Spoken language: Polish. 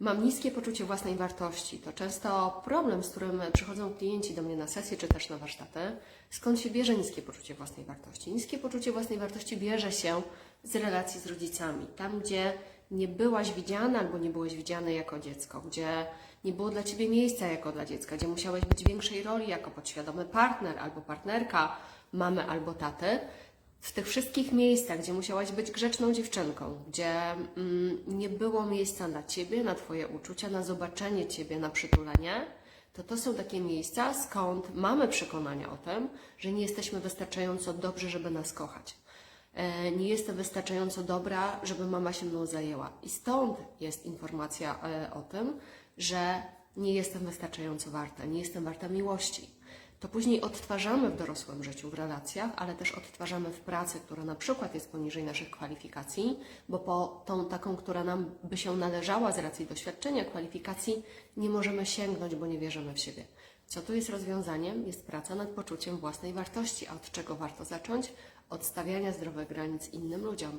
Mam niskie poczucie własnej wartości. To często problem, z którym przychodzą klienci do mnie na sesję czy też na warsztaty. Skąd się bierze niskie poczucie własnej wartości? Niskie poczucie własnej wartości bierze się z relacji z rodzicami. Tam, gdzie nie byłaś widziana albo nie byłeś widziany jako dziecko, gdzie nie było dla ciebie miejsca jako dla dziecka, gdzie musiałeś być większej roli jako podświadomy partner albo partnerka mamy albo taty. W tych wszystkich miejscach, gdzie musiałaś być grzeczną dziewczynką, gdzie mm, nie było miejsca dla ciebie, na twoje uczucia, na zobaczenie ciebie, na przytulenie, to to są takie miejsca, skąd mamy przekonania o tym, że nie jesteśmy wystarczająco dobrzy, żeby nas kochać. E, nie jestem wystarczająco dobra, żeby mama się mną zajęła. I stąd jest informacja e, o tym, że nie jestem wystarczająco warta, nie jestem warta miłości. To później odtwarzamy w dorosłym życiu, w relacjach, ale też odtwarzamy w pracy, która na przykład jest poniżej naszych kwalifikacji, bo po tą taką, która nam by się należała z racji doświadczenia, kwalifikacji, nie możemy sięgnąć, bo nie wierzymy w siebie. Co tu jest rozwiązaniem? Jest praca nad poczuciem własnej wartości. A od czego warto zacząć? Od stawiania zdrowych granic innym ludziom.